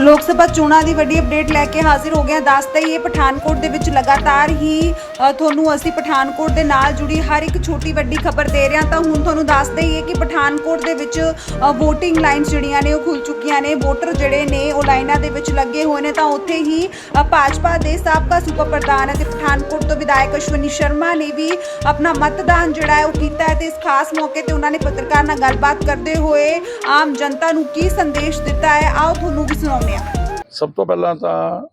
ਲੋਕ ਸਭਾ ਚੋਣਾਂ ਦੀ ਵੱਡੀ ਅਪਡੇਟ ਲੈ ਕੇ ਹਾਜ਼ਰ ਹੋ ਗਏ ਹਾਂ। ਦੱਸਦੇ ਹੀ ਪਠਾਨਕੋਟ ਦੇ ਵਿੱਚ ਲਗਾਤਾਰ ਹੀ ਅ, ਤੁਹਾਨੂੰ ਅਸੀਂ ਪਠਾਨਕੋਟ ਦੇ ਨਾਲ ਜੁੜੀ ਹਰ ਇੱਕ ਛੋਟੀ ਵੱਡੀ ਖਬਰ ਦੇ ਰਹੇ ਹਾਂ। ਤਾਂ ਹੁਣ ਤੁਹਾਨੂੰ ਦੱਸ ਹੀ ਕਿ ਪਠਾਨਕੋਟ ਦੇ ਵਿੱਚ VOTING ਲਾਈਨਸ ਜਿਹੜੀਆਂ ਨੇ ਉਹ ਖੁੱਲ ਚੁੱਕੀਆਂ ਨੇ। ਵੋਟਰ ਜਿਹੜੇ ਨੇ ਉਹ ਲਾਈਨਾਂ ਦੇ ਵਿੱਚ ਲੱਗੇ ਹੋਏ ਨੇ। ਤਾਂ ਉੱਥੇ ਹੀ ਅ, ਭਾਜਪਾ ਦੇ ਸਾਬਕਾ ਸੂਬਾ ਪ੍ਰਧਾਨ ਅਤੇ ਪਠਾਨਕੋਟ ਤੋਂ ਵਿਧਾਇਕ ਅਸ਼ਵਨੀ ਸ਼ਰਮਾ ਨੇ ਵੀ ਆਪਣਾ ਮਤਦਾਨ ਜਿਹੜਾ ਹੈ ਉਹ ਕੀਤਾ ਹੈ। ਤੇ ਇਸ ਖਾਸ ਮੌਕੇ ਤੇ ਉਹਨਾਂ ਨੇ ਪੱਤਰਕਾਰ ਨਾਲ ਗੱਲਬਾਤ ਕਰਦੇ ਹੋਏ ਆਮ ਜਨਤਾ ਨੂੰ ਕੀ ਸੰਦੇਸ਼ ਦਿੱਤਾ ਹੈ ਆਓ ਤੁਹਾਨੂੰ ਵੀ ਸੁਣਾਉਂਦੇ ਹਾਂ ਸਭ ਤੋਂ ਪਹਿਲਾਂ ਤਾਂ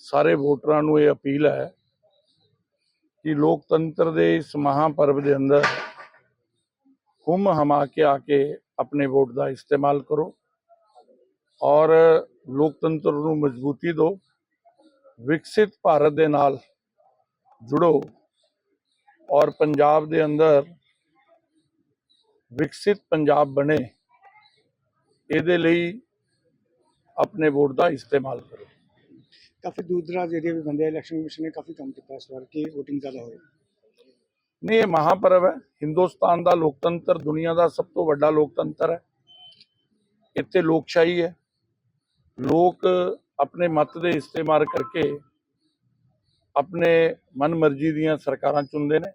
ਸਾਰੇ ਵੋਟਰਾਂ ਨੂੰ ਇਹ ਅਪੀਲ ਹੈ ਕਿ ਲੋਕਤੰਤਰ ਦੇ ਇਸ ਮਹਾਪਰਵ ਦੇ ਅੰਦਰ ਹੁਮ ਹਮਾ ਕੇ ਆ ਕੇ ਆਪਣੇ ਵੋਟ ਦਾ ਇਸਤੇਮਾਲ ਕਰੋ ਔਰ ਲੋਕਤੰਤਰ ਨੂੰ ਮਜ਼ਬੂਤੀ ਦਿਓ, ਵਿਕਸਿਤ ਭਾਰਤ ਦੇ ਨਾਲ ਜੁੜੋ ਔਰ ਪੰਜਾਬ ਦੇ ਅੰਦਰ ਵਿਕਸਿਤ ਪੰਜਾਬ ਬਣੇ। ਇਹਦੇ ਲਈ ਆਪਣੇ ਵੋਟ ਦਾ ਇਸਤੇਮਾਲ ਕਰੋ। ਕਾਫੀ ਦੂਰ ਦਰਾਜ ਏਰੀਆ ਵੀ ਬੰਦੇ ਇਲੈਕਸ਼ਨ ਕਮਿਸ਼ਨ ਨੇ ਕਾਫੀ ਕੰਮ ਕੀਤਾ ਇਸ ਵਾਰ ਕਿ VOTING ਜ਼ਿਆਦਾ ਹੋਏ ਨਹੀਂ ਇਹ ਮਹਾਪਰਵ ਹੈ। ਹਿੰਦੁਸਤਾਨ ਦਾ ਲੋਕਤੰਤਰ ਦੁਨੀਆ ਦਾ ਸਭ ਤੋਂ ਵੱਡਾ ਲੋਕਤੰਤਰ ਹੈ। ਇੱਥੇ ਲੋਕਸ਼ਾਹੀ ਹੈ। ਲੋਕ ਆਪਣੇ ਮਤ ਦੇ ਇਸਤੇਮਾਲ ਕਰਕੇ ਆਪਣੇ ਮਨਮਰਜ਼ੀ ਦੀਆਂ ਸਰਕਾਰਾਂ ਚੁਣਦੇ ਨੇ।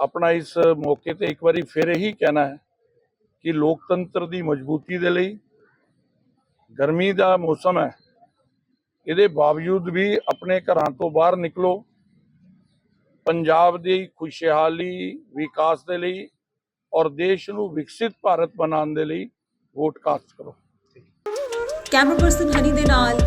ਆਪਣਾ ਇਸ ਮੌਕੇ ਤੇ ਇੱਕ ਵਾਰੀ ਫਿਰ ਇਹੀ ਕਹਿਣਾ ਹੈ ਕਿ ਲੋਕਤੰਤਰ ਦੀ ਮਜ਼ਬੂਤੀ ਦੇ ਲਈ ਗਰਮੀ ਦਾ ਮੌਸਮ ਹੈ। ਇਹਦੇ ਬਾਵਜੂਦ ਵੀ ਆਪਣੇ ਘਰਾਂ ਤੋਂ ਬਾਹਰ ਨਿਕਲੋ। ਪੰਜਾਬ ਦੀ ਖੁਸ਼ਹਾਲੀ ਵਿਕਾਸ ਦੇ ਲਈ ਔਰ ਦੇਸ਼ ਨੂੰ ਵਿਕਸਿਤ ਭਾਰਤ ਬਣਾਉਣ ਦੇ ਲਈ ਵੋਟ ਕਾਸਟ ਕਰੋ। ਕੈਮਰਾ ਪਰਸਨ ਹਨੀ ਦੇ ਨਾਲ